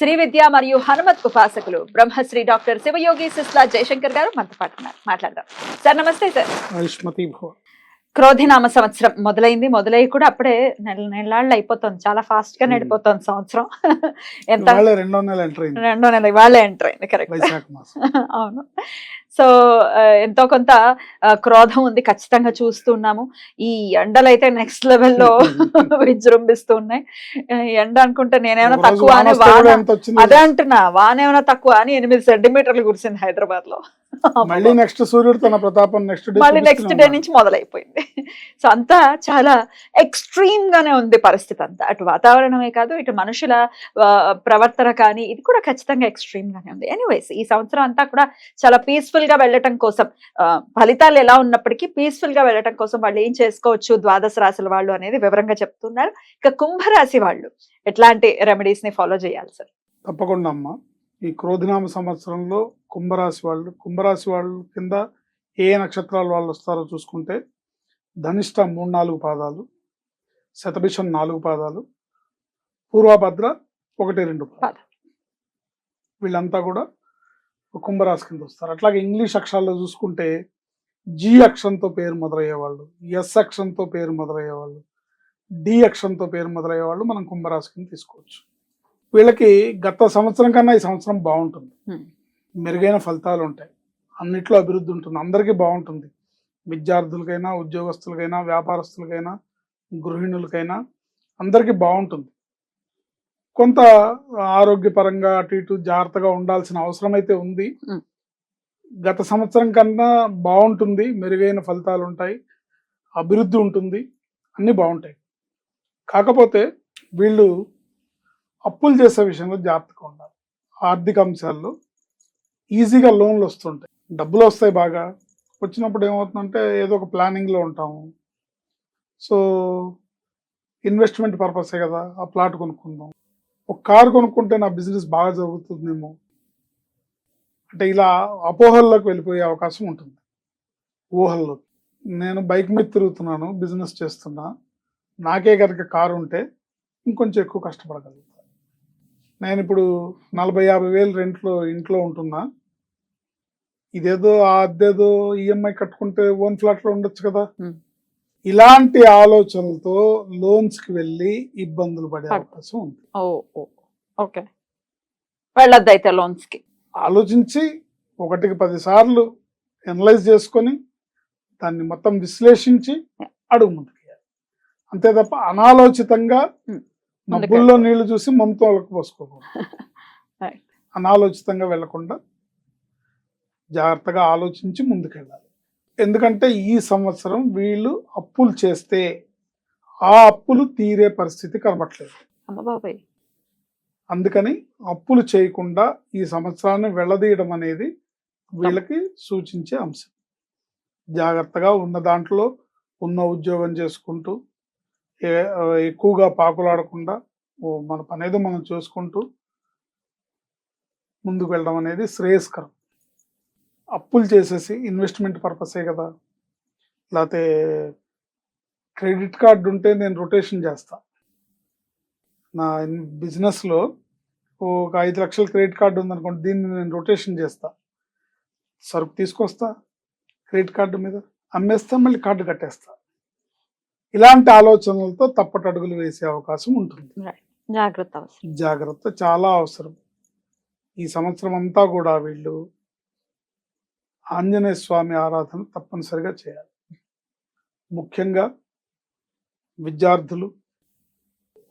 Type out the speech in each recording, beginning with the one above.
Shri Vidya మరియు హనుమత్ ఉపాసకులు Brahmasri doctor Shivayogi Sisla Jayashankar garu మనతో పాటు మాట్లాడదాం. సార్ నమస్తే సార్. క్రోధినామ సంవత్సరం మొదలైంది. మొదలయ్యి కూడా అప్పుడే నెల నెలళ్ళు అయిపోతుంది. చాలా ఫాస్ట్గా. నడిపోతుంది సంవత్సరం. ఎంత? రెండో నెల ఎంటర్ రెండో నెల వాళ్ళే ఎంటర్ అయింది కరెక్ట్ అవును. సో ఎంతో కొంత క్రోధం ఉంది. ఖచ్చితంగా చూస్తున్నాము. ఈ ఎండలు అయితే నెక్స్ట్ లెవెల్లో విజృంభిస్తూ ఉన్నాయి. ఎండ అనుకుంటే నేనేమైనా తక్కువ అని వాన అదే అంటున్నా. వాన ఏమైనా తక్కువ అని ఎనిమిది సెంటీమీటర్లు కురిసింది హైదరాబాద్లో మళ్ళీ నెక్స్ట్ సూర్యుడు తన ప్రతాపం నెక్స్ట్ డే మళ్ళీ నెక్స్ట్ డే నుంచి మొదలైపోయింది. సో అంతా చాలా ఎక్స్ట్రీమ్ గానే ఉంది పరిస్థితి అంతా. అటు వాతావరణమే కాదు ఇటు మనుషుల ప్రవర్తన కానీ ఇది కూడా ఖచ్చితంగా ఎక్స్ట్రీమ్ గానే ఉంది. ఎనీవేస్ ఈ సంవత్సరం అంతా కూడా చాలా పీస్ఫుల్గా వెళ్ళటం కోసం ఫలితాలు ఎలా ఉన్నప్పటికీ పీస్ఫుల్గా వెళ్ళటం కోసం వాళ్ళు ఏం చేసుకోవచ్చు ద్వాదశ రాశుల వాళ్ళు అనేది వివరంగా చెప్తున్నారు. ఇక కుంభరాశి వాళ్ళు ఎట్లాంటి రెమెడీస్ని ఫాలో చేయాలి సార్ తప్పకుండా అమ్మ. ఈ క్రోధినామ సంవత్సరంలో కుంభరాశి వాళ్ళు కుంభరాశి వాళ్ళు కింద ఏ నక్షత్రాల వాళ్ళు వస్తారో చూసుకుంటే ధనిష్ట మూడు నాలుగు పాదాలు శతభిషం నాలుగు పాదాలు పూర్వభద్ర ఒకటి రెండు పాదాలు. వీళ్ళంతా కూడా కుంభరాశి కింద వస్తారు. అట్లాగే ఇంగ్లీష్ అక్షరాల్లో చూసుకుంటే జి అక్షరంతో పేరు మొదలయ్యే వాళ్ళు ఎస్ అక్షరంతో పేరు మొదలయ్యే వాళ్ళు డి అక్షరంతో పేరు మొదలయ్యే వాళ్ళు మనం కుంభరాశి కింద తీసుకోవచ్చు. వీళ్ళకి గత సంవత్సరం కన్నా ఈ సంవత్సరం బాగుంటుంది. మెరుగైన ఫలితాలు ఉంటాయి. అన్నిట్లో అభివృద్ధి ఉంటుంది. అందరికీ బాగుంటుంది. విద్యార్థులకైనా ఉద్యోగస్తులకైనా వ్యాపారస్తులకైనా గృహిణులకైనా అందరికీ బాగుంటుంది. కొంత ఆరోగ్యపరంగా అటు ఇటు జాగ్రత్తగా ఉండాల్సిన అవసరం అయితే ఉంది. గత సంవత్సరం కన్నా బాగుంటుంది. మెరుగైన ఫలితాలు ఉంటాయి. అభివృద్ధి ఉంటుంది. అన్నీ బాగుంటాయి. కాకపోతే వీళ్ళు అప్పులు చేసే విషయంలో జాగ్రత్తగా ఉండాలి. ఆర్థిక అంశాల్లో ఈజీగా లోన్లు వస్తుంటాయి. డబ్బులు వస్తాయి బాగా. వచ్చినప్పుడు ఏమవుతుందంటే ఏదో ఒక ప్లానింగ్లో ఉంటాము. సో ఇన్వెస్ట్మెంట్ పర్పసే కదా ఆ ప్లాట్ కొనుక్కుందాం. ఒక కారు కొనుక్కుంటే నా బిజినెస్ బాగా జరుగుతుందేమో. అంటే ఇలా అపోహల్లోకి వెళ్ళిపోయే అవకాశం ఉంటుంది. ఊహల్లో నేను బైక్ మీద తిరుగుతున్నాను బిజినెస్ చేస్తున్నా. నాకే కనుక కారు ఉంటే ఇంకొంచెం ఎక్కువ కష్టపడగలుగుతాను. నేను ఇప్పుడు నలభై యాభై వేలు రెంట్లో ఇంట్లో ఉంటున్నా. ఇదేదో ఆ అద్దెదో ఈఎంఐ కట్టుకుంటే ఓన్ ఫ్లాట్లో ఉండొచ్చు కదా. ఇలాంటి ఆలోచనలతో లోన్స్కి వెళ్ళి ఇబ్బందులు పడే అవకాశం ఉంది. ఓకే వెళ్ళొద్దు అయితే లోన్స్కి ఆలోచించి ఒకటికి పది సార్లు ఎనలైజ్ చేసుకొని దాన్ని మొత్తం విశ్లేషించి అడుగు ముందుకేయాలి అంతే తప్ప అనాలోచితంగా. మబ్బుల్లో నీళ్ళు చూసి మమతోలకు పోసుకోకూడదు Right. అనాలోచితంగా వెళ్ళకుండా జాగ్రత్తగా ఆలోచించి ముందుకెళ్ళాలి. ఎందుకంటే ఈ సంవత్సరం వీళ్ళు అప్పులు చేస్తే ఆ అప్పులు తీరే పరిస్థితి కనబట్లేదు అందుకని అప్పులు చేయకుండా ఈ సంవత్సరాన్ని వెళ్ళదీయడం అనేది వీళ్ళకి సూచించే అంశం. జాగ్రత్తగా ఉన్న దాంట్లో ఉన్న ఉద్యోగం చేసుకుంటూ ఎక్కువగా పాకులాడకుండా మన పనేదో మనం చూసుకుంటూ ముందుకు వెళ్ళడం అనేది శ్రేయస్కరం. అప్పులు చేసేసి ఇన్వెస్ట్మెంట్ పర్పసే కదా. లేకపోతే క్రెడిట్ కార్డు ఉంటే నేను రొటేషన్ చేస్తా. నా బిజినెస్లో ఒక ఐదు లక్షల క్రెడిట్ కార్డు ఉందనుకోండి దీన్ని నేను రొటేషన్ చేస్తా. సరుకు తీసుకొస్తా క్రెడిట్ కార్డు మీద అమ్మేస్తా మళ్ళీ కార్డు కట్టేస్తా. ఇలాంటి ఆలోచనలతో తప్పటడుగులు వేసే అవకాశం ఉంటుంది. జాగ్రత్త జాగ్రత్త చాలా అవసరం. ఈ సంవత్సరం అంతా కూడా వీళ్ళు ఆంజనేయ స్వామి ఆరాధన తప్పనిసరిగా చేయాలి. ముఖ్యంగా విద్యార్థులు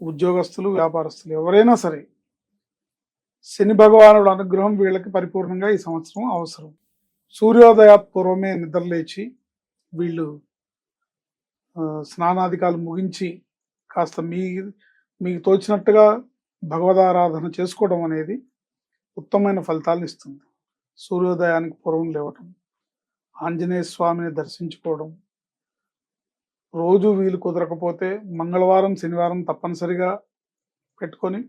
ఉద్యోగస్తులు వ్యాపారస్తులు ఎవరైనా సరే శని భగవానుడు అనుగ్రహం వీళ్ళకి పరిపూర్ణంగా ఈ సంవత్సరం అవసరం. సూర్యోదయ పూర్వమే నిద్రలేచి వీళ్ళు స్నానాధికాలు ముగించి కాస్త మీ మీకు తోచినట్టుగా భగవదారాధన చేసుకోవడం అనేది ఉత్తమమైన ఫలితాలను ఇస్తుంది. సూర్యోదయానికి పూర్వం లేవటం ఆంజనేయ స్వామిని దర్శించుకోవడం రోజు వీలు కుదరకపోతే మంగళవారం శనివారం తప్పనిసరిగా పెట్టుకొని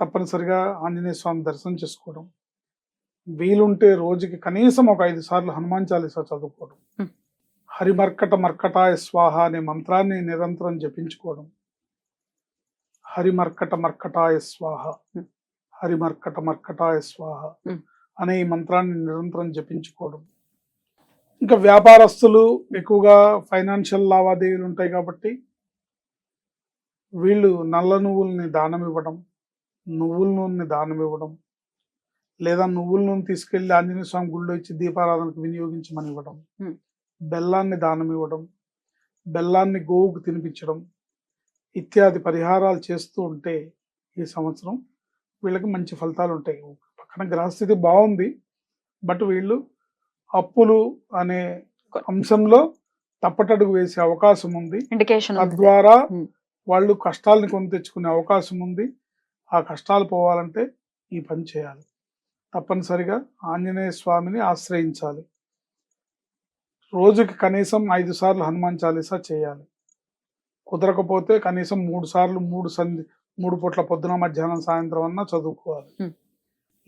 తప్పనిసరిగా ఆంజనేయ స్వామి దర్శనం చేసుకోవడం వీలుంటే రోజుకి కనీసం ఒక ఐదు సార్లు హనుమాన్ చాలీసా చదువుకోవడం. హరిమర్కట మర్కటాయ స్వాహ అనే మంత్రాన్ని నిరంతరం జపించుకోవడం హరిమర్కట మర్కటాయ స్వాహ. హరిమర్కట మర్కటాయ స్వాహ. అనే ఈ మంత్రాన్ని నిరంతరం జపించుకోవడం ఇంకా వ్యాపారస్తులు ఎక్కువగా ఫైనాన్షియల్ లావాదేవీలు ఉంటాయి కాబట్టి వీళ్ళు నల్ల నువ్వుల్ని దానం ఇవ్వడం నువ్వుల నూనెని దానం ఇవ్వడం లేదా నువ్వుల నూనె తీసుకెళ్ళి ఆంజనేయ స్వామి గుళ్ళో ఇచ్చి దీపారాధనకు వినియోగించమని ఇవ్వడం. బెల్లాన్ని దానం ఇవ్వడం బెల్లాన్ని గోవుకు తినిపించడం ఇత్యాది పరిహారాలు చేస్తూ ఉంటే ఈ సంవత్సరం వీళ్ళకి మంచి ఫలితాలు ఉంటాయి. పక్కన గ్రహస్థితి బాగుంది బట్ వీళ్ళు అప్పులు అనే అంశంలో తప్పటడుగు వేసే అవకాశం ఉంది. తద్వారా. వాళ్ళు కష్టాలని కొని తెచ్చుకునే అవకాశం ఉంది. ఆ కష్టాలు పోవాలంటే ఈ పని చేయాలి. తప్పనిసరిగా ఆంజనేయ స్వామిని ఆశ్రయించాలి. రోజుకి కనీసం ఐదు సార్లు హనుమాన్ చాలీసా చేయాలి. కుదరకపోతే కనీసం మూడు సార్లు మూడు సంధి మూడు పూట్ల పొద్దున మధ్యాహ్నం సాయంత్రం అన్నా చదువుకోవాలి.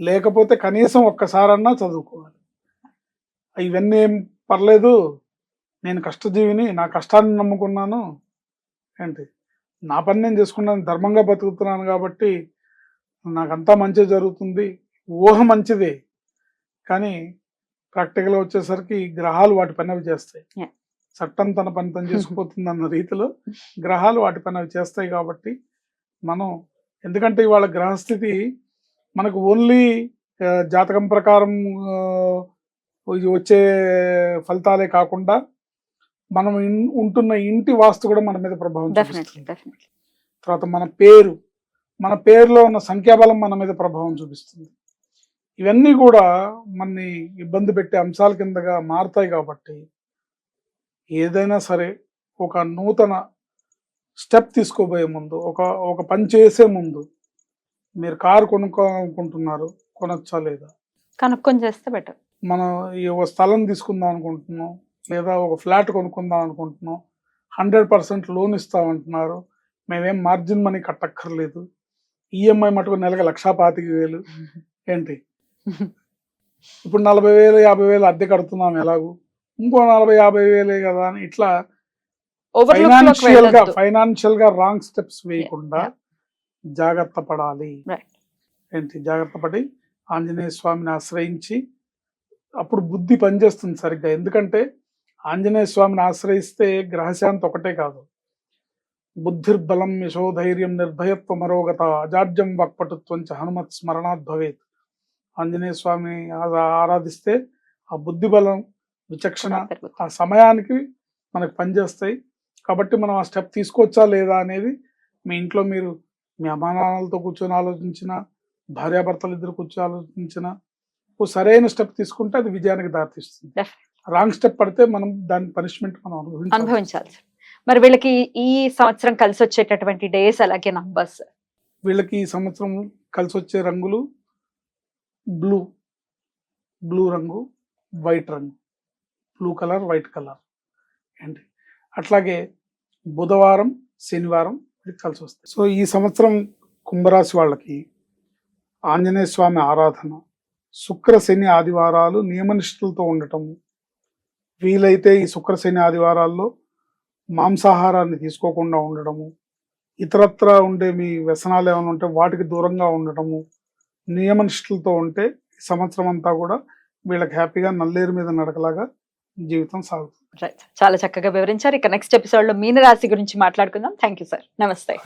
లేకపోతే కనీసం ఒక్కసారన్నా చదువుకోవాలి. ఇవన్నీ ఏం పర్లేదు. నేను కష్టజీవిని నా కష్టాన్ని నమ్ముకున్నాను. ఏంటి? నా పని నేను చేసుకున్నాను ధర్మంగా బతుకుతున్నాను కాబట్టి నాకంతా మంచి జరుగుతుంది. ఊహ మంచిదే. కానీ ప్రాక్టికల్ వచ్చేసరికి గ్రహాలు వాటి పని అవి చేస్తాయి. చట్టం తన పని తను చేసుకుపోతుంది అన్న రీతిలో గ్రహాలు వాటి పని అవి చేస్తాయి కాబట్టి మనం ఎందుకంటే ఇవాళ గ్రహస్థితి మనకు ఓన్లీ జాతకం ప్రకారం వచ్చే ఫలితాలే కాకుండా మనం ఉంటున్న ఇంటి వాస్తు కూడా మన మీద ప్రభావం తర్వాత మన పేరు మన పేరులో ఉన్న సంఖ్యాబలం మన మీద ప్రభావం చూపిస్తుంది. ఇవన్నీ కూడా మనని ఇబ్బంది పెట్టే అంశాల కిందగా మారుతాయి కాబట్టి ఏదైనా సరే ఒక నూతన స్టెప్ తీసుకోబోయే ముందు ఒక ఒక పని చేసే ముందు మీరు కారు కొనుక్కోవాలనుకుంటున్నారు కొనొచ్చా లేదా? కనుక్కొని చేస్తే బెటర్. మనం ఈ ఒక స్థలం తీసుకుందాం అనుకుంటున్నాం లేదా ఒక ఫ్లాట్ కొనుక్కుందాం అనుకుంటున్నాం హండ్రెడ్ పర్సెంట్ లోన్ ఇస్తామంటున్నారు మేమేం మార్జిన్ మనీ కట్టక్కర్లేదు ఈఎంఐ మటుకు నెలకు లక్షా పాతిక వేలు ఏంటి? ఇప్పుడు నలభై వేలు యాభై వేలు అద్దె కడుతున్నాం ఎలాగూ? ఇంకో నలభై యాభై వేలే కదా అని ఇట్లా ఫైనాన్షియల్గా ఫైనాన్షియల్గా రాంగ్ స్టెప్స్ వేయకుండా జాగ్రత్త పడాలి. ఏంటి? జాగ్రత్త పడి ఆంజనేయ స్వామిని ఆశ్రయించి అప్పుడు బుద్ధి పనిచేస్తుంది సరిగ్గా. ఎందుకంటే ఆంజనేయ స్వామిని ఆశ్రయిస్తే గ్రహశాంతి ఒకటే కాదు. బుద్ధిర్బలం యశోధైర్యం నిర్భయత్వ మరోగత అజాడ్యం వక్పటుత్వం చ హనుమత్ స్మరణాత్ భవేత్ ఆంజనేయ స్వామిని ఆరాధిస్తే ఆ బుద్ధి బలం విచక్షణ ఆ సమయానికి మనకు పనిచేస్తాయి. కాబట్టి మనం ఆ స్టెప్ తీసుకోవచ్చా లేదా అనేది మీ ఇంట్లో మీరు మీ అమ్మానాన్నలతో కూర్చొని ఆలోచించిన భార్యాభర్తలు ఇద్దరు కూర్చొని ఆలోచించిన ఓ సరైన స్టెప్ తీసుకుంటే అది విజయానికి దారితీస్తుంది. రాంగ్ స్టెప్ పడితే మనం దాని పనిష్మెంట్ మనం అనుభవించాలి. అనుభవించాలి మరి వీళ్ళకి ఈ సంవత్సరం కలిసి వచ్చేటటువంటి డేస్ అలాగే నంబర్స్? వీళ్ళకి ఈ సంవత్సరం కలిసి వచ్చే రంగులు బ్లూ బ్లూ రంగు వైట్ రంగు. Blue colour white colour. ఏంటి? అట్లాగే బుధవారం శనివారం కలిసి వస్తాయి. సో ఈ సంవత్సరం కుంభరాశి వాళ్ళకి ఆంజనేయ స్వామి ఆరాధన శుక్ర శని ఆదివారాలు నియమనిష్ఠులతో ఉండటము వీలైతే ఈ శుక్ర శని ఆదివారాల్లో మాంసాహారాన్ని తీసుకోకుండా ఉండడము ఇతరత్ర ఉండే మీ వ్యసనాలు ఏమైనా ఉంటే వాటికి దూరంగా ఉండటము నియమనిష్టలతో ఉంటే సంవత్సరం అంతా కూడా వీళ్ళకి హ్యాపీగా నల్లేరు మీద నడకలాగా జీవితం సాగుతుంది. రైట్ చాలా చక్కగా వివరించారు. ఇక నెక్స్ట్ ఎపిసోడ్లో మీన రాశి గురించి మాట్లాడుకుందాం. థ్యాంక్ యూ సార్ నమస్తే.